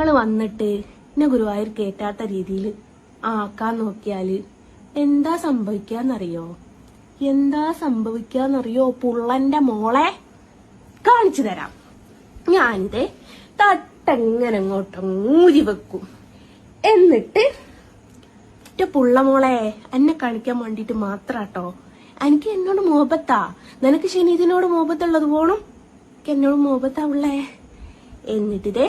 നിങ്ങൾ വന്നിട്ട് എന്നെ ഗുരുവായൂർ കേട്ടാത്ത രീതിയിൽ ആക്കാൻ നോക്കിയാൽ എന്താ സംഭവിക്കാന്നറിയോ? എന്താ സംഭവിക്കാന്നറിയോ പുള്ളന്റെ മോളെ? കാണിച്ചു തരാം. ഞാനിത് തട്ടെങ്ങനെ അങ്ങോട്ട് ഊരി വെക്കും. എന്നിട്ട് ഒറ്റ പുള്ളമോളെ എന്നെ കാണിക്കാൻ വേണ്ടിട്ട് മാത്രാട്ടോ. എനിക്ക് എന്നോട് മോപത്താ നിനക്ക് ശനി ഇതിനോട് മോപത്തുള്ളത് പോണം എന്നോട് മോഹബത്താ ഉള്ളേ. എന്നിട്ടിതേ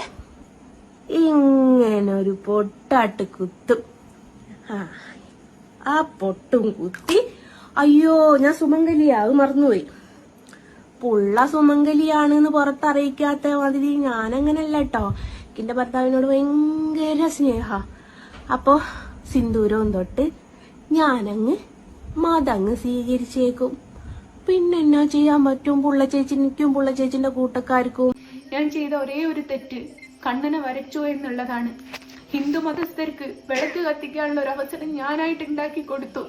ഇങ്ങനെ ഒരു പൊട്ടാട്ട് കുത്തും. ആ പൊട്ടും കുത്തി. അയ്യോ ഞാൻ സുമംഗലിയാ അത് മറന്നുപോയി. പുള്ള സുമംഗലിയാണ് എന്ന് പുറത്തറിയിക്കാത്ത മാതിരി ഞാനങ്ങനല്ല കേട്ടോ. എന്റെ ഭർത്താവിനോട് ഭയങ്കര സ്നേഹ. അപ്പോ സിന്ദൂരവും തൊട്ട് ഞാനങ്ങ് മതങ്ങ് സ്വീകരിച്ചേക്കും. പിന്നെ എന്നാ ചെയ്യാൻ പറ്റും? പുള്ള ചേച്ചിനിക്കും പുള്ള ചേച്ചിന്റെ കൂട്ടക്കാർക്കും. ഞാൻ ചെയ്ത ഒരേ ഒരു തെറ്റ്. കണ്ണനെ വരച്ചു എന്നുള്ളതാണ്. ഹിന്ദു മതസ്ഥർക്ക് വിളക്ക് കത്തിക്കാനുള്ള ഒരു അവസരം ഞാനായിട്ട് ഉണ്ടാക്കി കൊടുത്തു.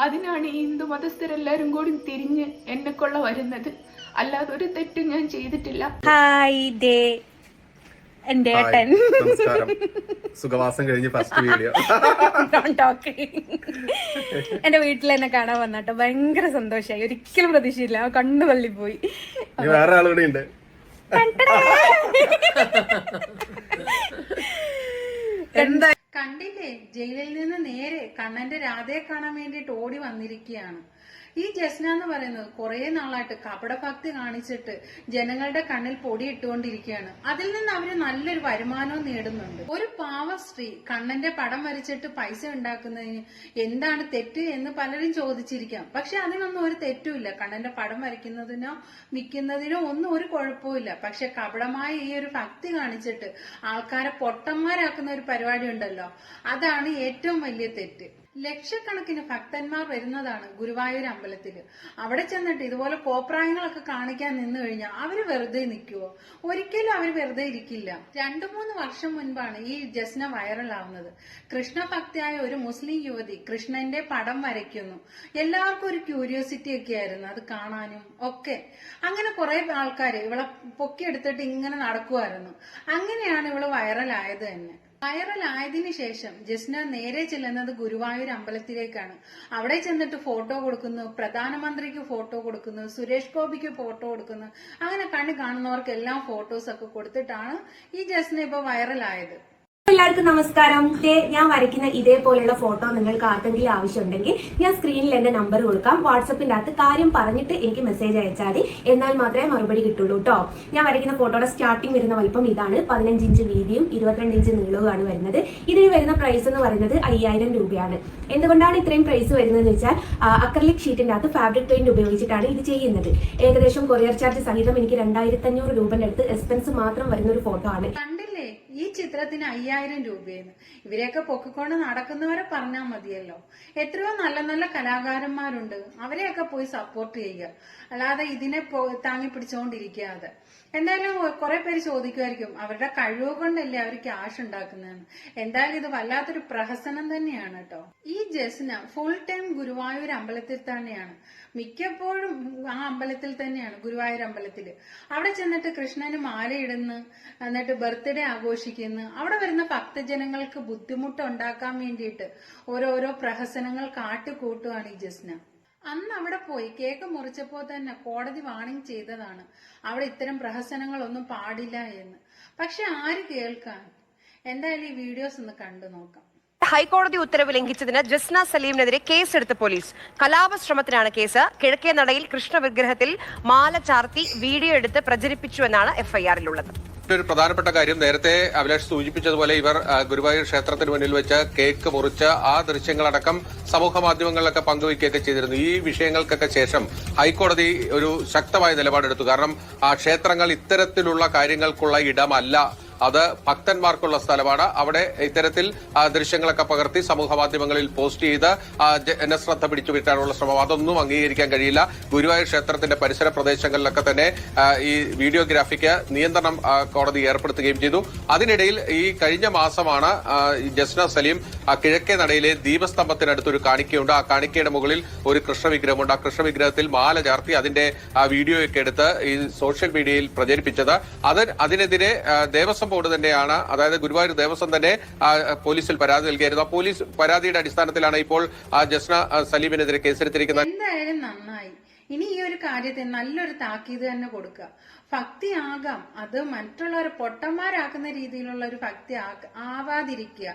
അതിനാണ് ഈ ഹിന്ദു മതസ്ഥരെല്ലാരും കൂടി തിരിഞ്ഞ് എന്നെ കൊള്ള വരുന്നത്. അല്ലാതെ ഒരു തെറ്റും ഞാൻ ചെയ്തിട്ടില്ല. ഹായ് ദേ. എന്റെ ഏട്ടൻ. നമസ്കാരം. സുഖവാസം കഴിഞ്ഞ് ഫസ്റ്റ് വീഡിയോ. എന്റെ വീട്ടിൽ എന്നെ കാണാൻ വന്നാട്ടോ ഭയങ്കര സന്തോഷായി. ഒരിക്കലും പ്രതീക്ഷയില്ല. കണ്ണു തള്ളിപ്പോയി. വേറെ ആളുകൂടെ ഉണ്ട്. കണ്ടില്ലേ? ജയിലിൽ നിന്ന് നേരെ കണ്ണന്റെ രാധയെ കാണാൻ വേണ്ടിട്ട് ഓടി വന്നിരിക്കുകയാണ്. ഈ ജസ്ന എന്ന് പറയുന്നത് കുറെ നാളായിട്ട് കപടഭക്തി കാണിച്ചിട്ട് ജനങ്ങളുടെ കണ്ണിൽ പൊടിയിട്ടുകൊണ്ടിരിക്കുകയാണ്. അതിൽ നിന്ന് അവർ നല്ലൊരു വരുമാനവും നേടുന്നുണ്ട്. ഒരു പാവ സ്ത്രീ കണ്ണന്റെ പടം വരച്ചിട്ട് പൈസ ഉണ്ടാക്കുന്നതിന് എന്താണ് തെറ്റ് എന്ന് പലരും ചോദിച്ചിരിക്കാം. പക്ഷെ അതിനൊന്നും ഒരു തെറ്റുമില്ല കണ്ണന്റെ പടം വരയ്ക്കുന്നതിനോ വിൽക്കുന്നതിനോ ഒന്നും ഒരു കുഴപ്പമില്ല പക്ഷെ കപടമായ ഈ ഒരു ഭക്തി കാണിച്ചിട്ട് ആൾക്കാരെ പൊട്ടന്മാരാക്കുന്ന ഒരു പരിപാടി ഉണ്ടല്ലോ. അതാണ് ഏറ്റവും വലിയ തെറ്റ്. ലക്ഷക്കണക്കിന് ഭക്തന്മാർ വരുന്നതാണ് ഗുരുവായൂർ അമ്പലത്തിൽ അവിടെ ചെന്നിട്ട് ഇതുപോലെ കോപ്രായങ്ങളൊക്കെ കാണിക്കാൻ നിന്നു കഴിഞ്ഞാൽ അവർ വെറുതെ നിൽക്കുവോ? ഒരിക്കലും അവർ വെറുതെ ഇരിക്കില്ല. രണ്ടു മൂന്ന് വർഷം മുൻപാണ് ഈ ജസ്ന വൈറലാവുന്നത്. കൃഷ്ണഭക്തിയായ ഒരു മുസ്ലിം യുവതി കൃഷ്ണന്റെ പടം വരയ്ക്കുന്നു. എല്ലാവർക്കും ഒരു ക്യൂരിയോസിറ്റി ഒക്കെ ആയിരുന്നു അത് കാണാനും ഒക്കെ. അങ്ങനെ കുറെ ആൾക്കാർ ഇവളെ പൊക്കിയെടുത്തിട്ട് ഇങ്ങനെ നടക്കുമായിരുന്നു അങ്ങനെയാണ് ഇവൾ വൈറലായത് തന്നെ. വൈറൽ ആയതിനു ശേഷം ജസ്ന നേരെ ചെല്ലുന്നത് ഗുരുവായൂർ അമ്പലത്തിലേക്കാണ്. അവിടെ ചെന്നിട്ട് ഫോട്ടോ കൊടുക്കുന്നു പ്രധാനമന്ത്രിക്ക് ഫോട്ടോ കൊടുക്കുന്നു സുരേഷ് ഗോപിക്ക് ഫോട്ടോ കൊടുക്കുന്നു. അങ്ങനെ കണ്ണു കാണുന്നവർക്കെല്ലാം ഫോട്ടോസ് ഒക്കെ കൊടുത്തിട്ടാണ് ഈ ജസ്ന ഇപ്പൊ വൈറലായത്. എല്ലാവർക്കും നമസ്കാരം. ഞാൻ വരയ്ക്കുന്ന ഇതേപോലെയുള്ള ഫോട്ടോ നിങ്ങൾക്ക് ആർക്കെങ്കിലും ആവശ്യമുണ്ടെങ്കിൽ ഞാൻ സ്ക്രീനിൽ എന്റെ നമ്പർ കൊടുക്കാം. വാട്സപ്പിന്റെ അകത്ത് കാര്യം പറഞ്ഞിട്ട് എനിക്ക് മെസ്സേജ് അയച്ചാൽ മതി. എന്നാൽ മാത്രമേ മറുപടി കിട്ടുള്ളൂ കേട്ടോ ഞാൻ വരയ്ക്കുന്ന ഫോട്ടോയുടെ സ്റ്റാർട്ടിംഗ് വരുന്ന വലിപ്പം ഇതാണ്. പതിനഞ്ച് ഇഞ്ച് വീതിയും ഇരുപത്തിരണ്ട് ഇഞ്ച് നീളവുമാണ് വരുന്നത്. ഇതിന് വരുന്ന പ്രൈസ് എന്ന് പറയുന്നത് അയ്യായിരം രൂപയാണ്. എന്തുകൊണ്ടാണ് ഇത്രയും പ്രൈസ് വരുന്നതെന്ന് വെച്ചാൽ അക്രലിക് ഷീറ്റിന്റെ അകത്ത് ഫാബ്രിക് പെയിന്റ് ഉപയോഗിച്ചിട്ടാണ് ഇത് ചെയ്യുന്നത്. ഏകദേശം കൊറിയർ ചാർജ് സഹിതം എനിക്ക് രണ്ടായിരത്തി അഞ്ഞൂറ് രൂപന്റെ അടുത്ത് എക്സ്പെൻസ് മാത്രം വരുന്ന ഒരു ഫോട്ടോ ആണ്. ഈ ചിത്രത്തിന് അയ്യായിരം രൂപയെന്ന്. ഇവരെയൊക്കെ പൊക്കിക്കൊണ്ട് നടക്കുന്നവരെ പറഞ്ഞാൽ മതിയല്ലോ. എത്രയോ നല്ല നല്ല കലാകാരന്മാരുണ്ട്. അവരെയൊക്കെ പോയി സപ്പോർട്ട് ചെയ്യുക. അല്ലാതെ ഇതിനെ താങ്ങി പിടിച്ചുകൊണ്ടിരിക്കാതെ എന്തായാലും കുറെ പേര് ചോദിക്കുമായിരിക്കും അവരുടെ കഴിവ് കൊണ്ടല്ലേ അവർ ക്യാഷ് ഉണ്ടാക്കുന്നതെന്ന്? എന്തായാലും ഇത് വല്ലാത്തൊരു പ്രഹസനം തന്നെയാണ് കേട്ടോ. ഈ ജസ്ന ഫുൾ ടൈം ഗുരുവായൂർ അമ്പലത്തിൽ തന്നെയാണ്. മിക്കപ്പോഴും ആ അമ്പലത്തിൽ തന്നെയാണ് ഗുരുവായൂർ അമ്പലത്തിൽ അവിടെ ചെന്നിട്ട് കൃഷ്ണന് മാലയിടുന്നു എന്നിട്ട് ബർത്ത്ഡേ ആഘോഷിക്കുന്നു. അവിടെ വരുന്ന ഭക്തജനങ്ങൾക്ക് ബുദ്ധിമുട്ട് ഉണ്ടാക്കാൻ വേണ്ടിയിട്ട് ഓരോരോ പ്രഹസനങ്ങൾ കാട്ടിക്കൂട്ടുകയാണ് ഈ ജസ്ന. അന്ന് അവിടെ പോയി കേക്ക് മുറിച്ചപ്പോൾ തന്നെ കോടതി വാണിംഗ് ചെയ്തതാണ്. അവിടെ ഇത്തരം പ്രഹസനങ്ങളൊന്നും പാടില്ല എന്ന്. പക്ഷെ ആര് കേൾക്കാൻ? എന്തായാലും ഈ വീഡിയോസ് ഒന്ന് കണ്ടു നോക്കാം. ഹൈക്കോടതി ഉത്തരവ് ലംഘിച്ചതിന് ജസ്ന സലീമിനെതിരെ കേസെടുത്ത പോലീസ്. കലാപശ്രമത്തിനാണ് കേസ്. കിഴക്കേ നടയിൽ കൃഷ്ണ വിഗ്രഹത്തിൽ മാല ചാർത്തി വീഡിയോ എടുത്ത് പ്രചരിപ്പിച്ചുവെന്നാണ് എഫ്ഐആറിലുള്ളത്. ഒരു പ്രധാനപ്പെട്ട കാര്യം നേരത്തെ അഭിലാഷ് സൂചിപ്പിച്ചതുപോലെ ഇവർ ഗുരുവായൂർ ക്ഷേത്രത്തിന് മുന്നിൽ വെച്ച് കേക്ക് മുറിച്ച് ആ ദൃശ്യങ്ങളടക്കം സമൂഹ മാധ്യമങ്ങളിലൊക്കെ പങ്കുവയ്ക്കുകയൊക്കെ ചെയ്തിരുന്നു. ഈ വിഷയങ്ങൾക്കൊക്കെ ശേഷം ഹൈക്കോടതി ഒരു ശക്തമായ നിലപാടെടുത്തു. കാരണം ആ ക്ഷേത്രങ്ങൾ ഇത്തരത്തിലുള്ള കാര്യങ്ങൾക്കുള്ള ഇടമല്ല. അത് ഭക്തന്മാർക്കുള്ള സ്ഥലമാണ്. അവിടെ ഇത്തരത്തിൽ ദൃശ്യങ്ങളൊക്കെ പകർത്തി സമൂഹ മാധ്യമങ്ങളിൽ പോസ്റ്റ് ചെയ്ത് ജനശ്രദ്ധ പിടിച്ചു പറ്റാനുള്ള ശ്രമം. അതൊന്നും അംഗീകരിക്കാൻ കഴിയില്ല. ഗുരുവായൂർ ക്ഷേത്രത്തിന്റെ പരിസര പ്രദേശങ്ങളിലൊക്കെ തന്നെ ഈ വീഡിയോഗ്രാഫിക്ക് നിയന്ത്രണം കോടതി ഏർപ്പെടുത്തുകയും ചെയ്തു. അതിനിടയിൽ ഈ കഴിഞ്ഞ മാസമാണ് ജസ്ന സലീം കിഴക്കേ നടയിലെ ദീപസ്തംഭത്തിനടുത്ത് ഒരു കാണിക്കയുണ്ട്. ആ കാണിക്കയുടെ മുകളിൽ ഒരു കൃഷ്ണവിഗ്രഹമുണ്ട്. ആ കൃഷ്ണവിഗ്രഹത്തിൽ മാല ചാർത്തി അതിന്റെ വീഡിയോയൊക്കെ എടുത്ത് ഈ സോഷ്യൽ മീഡിയയിൽ പ്രചരിപ്പിച്ചത്. അത് അതിനെതിരെ ദേവസ്വം ബോർഡ് തന്നെയാണ്. അതായത് ഗുരുവായൂർ ദേവസ്വം തന്നെ പോലീസിൽ പരാതി നൽകിയായിരുന്നു. ആ പോലീസ് പരാതിയുടെ അടിസ്ഥാനത്തിലാണ് ഇപ്പോൾ ജസ്ന സലീമിനെതിരെ കേസെടുത്തിരിക്കുന്നത്. എന്തായാലും നന്നായി. ഇനി ഈ ഒരു കാര്യത്തെ നല്ലൊരു താക്കീത് തന്നെ കൊടുക്കുക. ഭക്തി ആകാം അത് മറ്റുള്ളവരെ പൊട്ടന്മാരാക്കുന്ന രീതിയിലുള്ള ഒരു ഭക്തി ആവാതിരിക്കുക.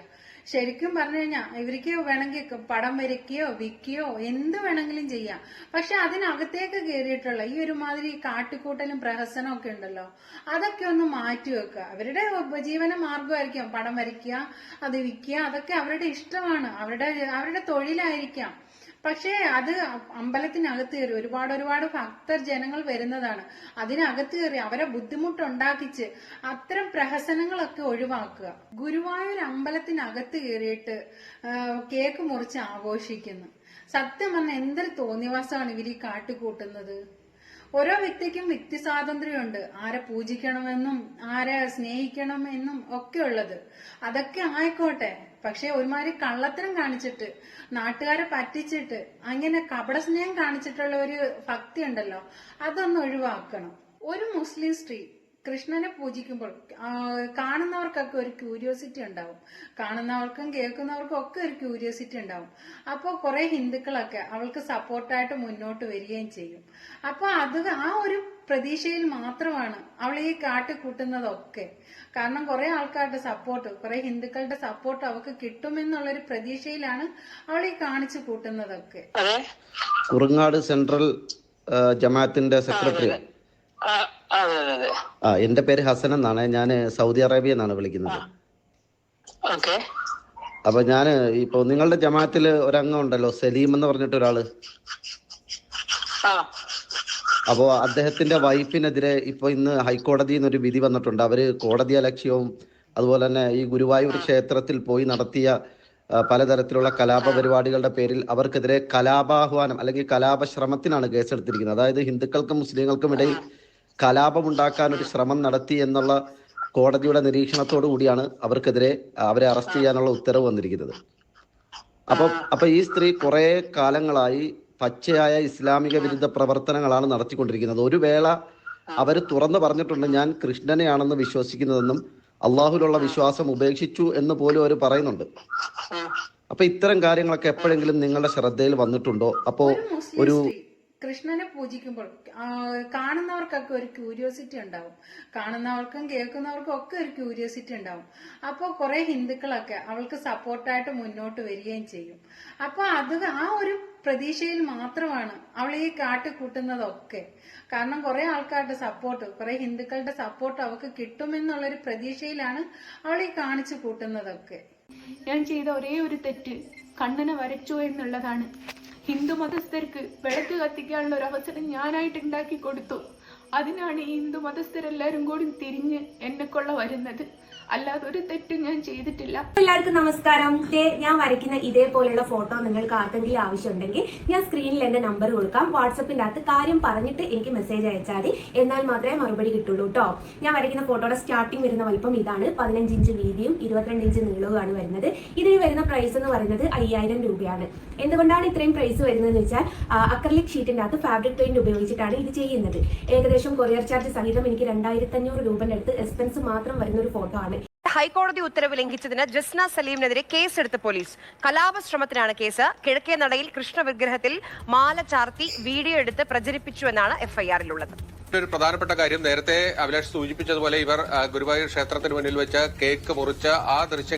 ശരിക്കും പറഞ്ഞു കഴിഞ്ഞാൽ ഇവർക്ക് വേണമെങ്കിൽ പടം വരയ്ക്കുകയോ വിൽക്കുകയോ എന്ത് വേണമെങ്കിലും ചെയ്യാം. പക്ഷെ അതിനകത്തേക്ക് കയറിയിട്ടുള്ള ഈ ഒരുമാതിരി കാട്ടിക്കൂട്ടലും പ്രഹസനവും ഒക്കെ ഉണ്ടല്ലോ അതൊക്കെ ഒന്ന് മാറ്റി വെക്കുക. അവരുടെ ഉപജീവന മാർഗമായിരിക്കാം പടം വരയ്ക്കുക അത് വിൽക്കുക അതൊക്കെ അവരുടെ ഇഷ്ടമാണ്. അവരുടെ അവരുടെ തൊഴിലായിരിക്കാം. പക്ഷേ അത് അമ്പലത്തിനകത്ത് കയറി ഒരുപാട് ഒരുപാട് ഭക്തർ ജനങ്ങൾ വരുന്നതാണ്. അതിനകത്ത് കയറി അവരെ ബുദ്ധിമുട്ടുണ്ടാക്കിച്ച് അത്തരം പ്രഹസനങ്ങളൊക്കെ ഒഴിവാക്കുക. ഗുരുവായൂർ അമ്പലത്തിനകത്ത് കയറിയിട്ട് കേക്ക് മുറിച്ച് ആഘോഷിക്കുന്നു. സത്യം പറഞ്ഞ എന്തൊരു തോന്നിവാസമാണ് ഇവർ ഈ കാട്ടിക്കൂട്ടുന്നത് ഓരോ വ്യക്തിക്കും വ്യക്തി സ്വാതന്ത്ര്യമുണ്ട് ആരെ പൂജിക്കണമെന്നും ആരെ സ്നേഹിക്കണമെന്നും ഒക്കെ ഉള്ളത്. അതൊക്കെ ആയിക്കോട്ടെ. പക്ഷെ ഒരുമാതിരി കള്ളത്തരം കാണിച്ചിട്ട് നാട്ടുകാരെ പറ്റിച്ചിട്ട് അങ്ങനെ കപട സ്നേഹം കാണിച്ചിട്ടുള്ള ഒരു ഭക്തി ഉണ്ടല്ലോ അതൊന്ന് ഒഴിവാക്കണം. ഒരു മുസ്ലിം സ്ത്രീ കൃഷ്ണനെ പൂജിക്കുമ്പോൾ കാണുന്നവർക്കൊക്കെ ഒരു ക്യൂരിയോസിറ്റി ഉണ്ടാവും. കാണുന്നവർക്കും കേൾക്കുന്നവർക്കും ഒക്കെ ഒരു ക്യൂരിയോസിറ്റി ഉണ്ടാവും. അപ്പോൾ കുറെ ഹിന്ദുക്കളൊക്കെ അവൾക്ക് സപ്പോർട്ടായിട്ട് മുന്നോട്ട് വരികയും ചെയ്യും. അപ്പോൾ അത് ആ ഒരു പ്രതീക്ഷയിൽ മാത്രമാണ് അവൾ ഈ കാട്ടിക്കൂട്ടുന്നതൊക്കെ കാരണം കുറെ ആൾക്കാരുടെ സപ്പോർട്ട് കുറെ ഹിന്ദുക്കളുടെ സപ്പോർട്ട് അവൾക്ക് കിട്ടുമെന്നുള്ളൊരു പ്രതീക്ഷയിലാണ് അവൾ ഈ കാണിച്ചു കൂട്ടുന്നതൊക്കെ. കുറുങ്ങാട് സെൻട്രൽ ജമാത്തിന്റെ ജമാഅത്തിന്റെ സെക്രട്ടറി ആ, എന്റെ പേര് ഹസൻ എന്നാണ്. ഞാൻ സൗദി അറേബ്യ എന്നാണ് വിളിക്കുന്നത്. അപ്പൊ ഞാൻ ഇപ്പൊ നിങ്ങളുടെ ജമാഅത്തിൽ ഒരംഗം ഉണ്ടല്ലോ സലീം എന്ന് പറഞ്ഞിട്ട് ഒരാൾ അപ്പോ അദ്ദേഹത്തിന്റെ വൈഫിനെതിരെ ഇപ്പൊ ഇന്ന് ഹൈക്കോടതിയിൽ നിന്ന് ഒരു വിധി വന്നിട്ടുണ്ട്. അവർ കോടതി അലക്ഷ്യവും അതുപോലെ തന്നെ ഈ ഗുരുവായൂർ ക്ഷേത്രത്തിൽ പോയി നടത്തിയ പലതരത്തിലുള്ള കലാപ പരിപാടികളുടെ പേരിൽ അവർക്കെതിരെ കലാപാഹ്വാനം അല്ലെങ്കിൽ കലാപ ശ്രമത്തിനാണ് കേസെടുത്തിരിക്കുന്നത്. അതായത് ഹിന്ദുക്കൾക്കും മുസ്ലിങ്ങൾക്കും ഇടയിൽ കലാപമുണ്ടാക്കാൻ ഒരു ശ്രമം നടത്തി എന്നുള്ള കോടതിയുടെ നിരീക്ഷണത്തോടു കൂടിയാണ് അവർക്കെതിരെ അവരെ അറസ്റ്റ് ചെയ്യാനുള്ള ഉത്തരവ് വന്നിരിക്കുന്നത്. അപ്പൊ അപ്പൊ ഈ സ്ത്രീ കുറെ കാലങ്ങളായി പച്ചയായ ഇസ്ലാമിക വിരുദ്ധ പ്രവർത്തനങ്ങളാണ് നടത്തിക്കൊണ്ടിരിക്കുന്നത്. ഒരു വേള അവർ തുറന്നു പറഞ്ഞിട്ടുണ്ട് ഞാൻ കൃഷ്ണനെയാണെന്ന് വിശ്വസിക്കുന്നതെന്നും അള്ളാഹുലുള്ള വിശ്വാസം ഉപേക്ഷിച്ചു എന്ന് പോലും അവർ പറയുന്നുണ്ട്. അപ്പൊ ഇത്തരം കാര്യങ്ങളൊക്കെ എപ്പോഴെങ്കിലും നിങ്ങളുടെ ശ്രദ്ധയിൽ വന്നിട്ടുണ്ടോ? അപ്പോ ഒരു കൃഷ്ണനെ പൂജിക്കുമ്പോൾ കാണുന്നവർക്കൊക്കെ ഒരു ക്യൂരിയോസിറ്റി ഉണ്ടാവും. കാണുന്നവർക്കും കേൾക്കുന്നവർക്കും ഒക്കെ ഒരു ക്യൂരിയോസിറ്റി ഉണ്ടാവും. അപ്പോൾ കുറെ ഹിന്ദുക്കളൊക്കെ അവൾക്ക് സപ്പോർട്ടായിട്ട് മുന്നോട്ട് വരികയും ചെയ്യും. അപ്പോൾ അത് ആ ഒരു പ്രതീക്ഷയിൽ മാത്രമാണ് അവൾ ഈ കാട്ടിക്കൂട്ടുന്നതൊക്കെ. കാരണം കുറെ ആൾക്കാരുടെ സപ്പോർട്ട് കുറെ ഹിന്ദുക്കളുടെ സപ്പോർട്ട് അവൾക്ക് കിട്ടുമെന്നുള്ളൊരു പ്രതീക്ഷയിലാണ് അവൾ ഈ കാണിച്ചു കൂട്ടുന്നതൊക്കെ. ഞാൻ ചെയ്ത ഒരേ ഒരു തെറ്റ് കണ്ണനെ വരച്ചു എന്നുള്ളതാണ്. ഹിന്ദു മതസ്ഥർക്ക് വിളക്ക് കത്തിക്കാനുള്ള ഒരു അവസരം ഞാനായിട്ട് ഉണ്ടാക്കി കൊടുത്തു. അതിനാണ് ഈ ഹിന്ദു മതസ്ഥരെല്ലാരും കൂടി തിരിഞ്ഞ് എന്നെക്കൊള്ള വരുന്നത്. അല്ലാതെ ഒരു തെറ്റും ഞാൻ ചെയ്തിട്ടില്ല. എല്ലാവർക്കും നമസ്കാരം. ഞാൻ വരയ്ക്കുന്ന ഇതേപോലെയുള്ള ഫോട്ടോ നിങ്ങൾക്ക് ആർക്കെങ്കിലും ആവശ്യമുണ്ടെങ്കിൽ ഞാൻ സ്ക്രീനിൽ എന്റെ നമ്പർ കൊടുക്കാം. വാട്സപ്പിന്റെ അകത്ത് കാര്യം പറഞ്ഞിട്ട് എനിക്ക് മെസ്സേജ് അയച്ചാൽ മതി. എന്നാൽ മാത്രമേ മറുപടി കിട്ടുള്ളൂ കേട്ടോ ഞാൻ വരയ്ക്കുന്ന ഫോട്ടോയുടെ സ്റ്റാർട്ടിംഗ് വരുന്ന വലിപ്പം ഇതാണ്. പതിനഞ്ച് ഇഞ്ച് വീതിയും ഇരുപത്തിരണ്ട് ഇഞ്ച് നീളവുമാണ് വരുന്നത്. ഇതിന് വരുന്ന പ്രൈസ് എന്ന് പറയുന്നത് അയ്യായിരം രൂപയാണ്. എന്തുകൊണ്ടാണ് ഇത്രയും പ്രൈസ് വരുന്നതെന്ന് വെച്ചാൽ അക്രലിക് ഷീറ്റിന്റെ അകത്ത് ഫാബ്രിക് പെയിന്റ് ഉപയോഗിച്ചിട്ടാണ് ഇത് ചെയ്യുന്നത്. ഏകദേശം കൊറിയർ ചാർജ് സഹിതം എനിക്ക് രണ്ടായിരത്തി അഞ്ഞൂറ് രൂപ എക്സ്പെൻസ് മാത്രം വരുന്ന ഒരു ഫോട്ടോ ആണ്. ഹൈക്കോടതി ഉത്തരവ് ലംഘിച്ചതിന് ജസ്ന സലീമിനെതിരെ കേസെടുത്ത പോലീസ്. കലാപശ്രമത്തിനാണ് കേസ്. കിഴക്കേ നടയിൽ കൃഷ്ണ വിഗ്രഹത്തിൽ മാല ചാർത്തി വീഡിയോ എടുത്ത് പ്രചരിപ്പിച്ചു എന്നാണ് എഫ്ഐആറിലുള്ളത്. മറ്റൊരു പ്രധാനപ്പെട്ട കാര്യം നേരത്തെ അഭിലാഷ് സൂചിപ്പിച്ചതുപോലെ ഇവർ ഗുരുവായൂർ ക്ഷേത്രത്തിന് മുന്നിൽ വെച്ച് കേക്ക് മുറിച്ച് ആ ദൃശ്യങ്ങൾ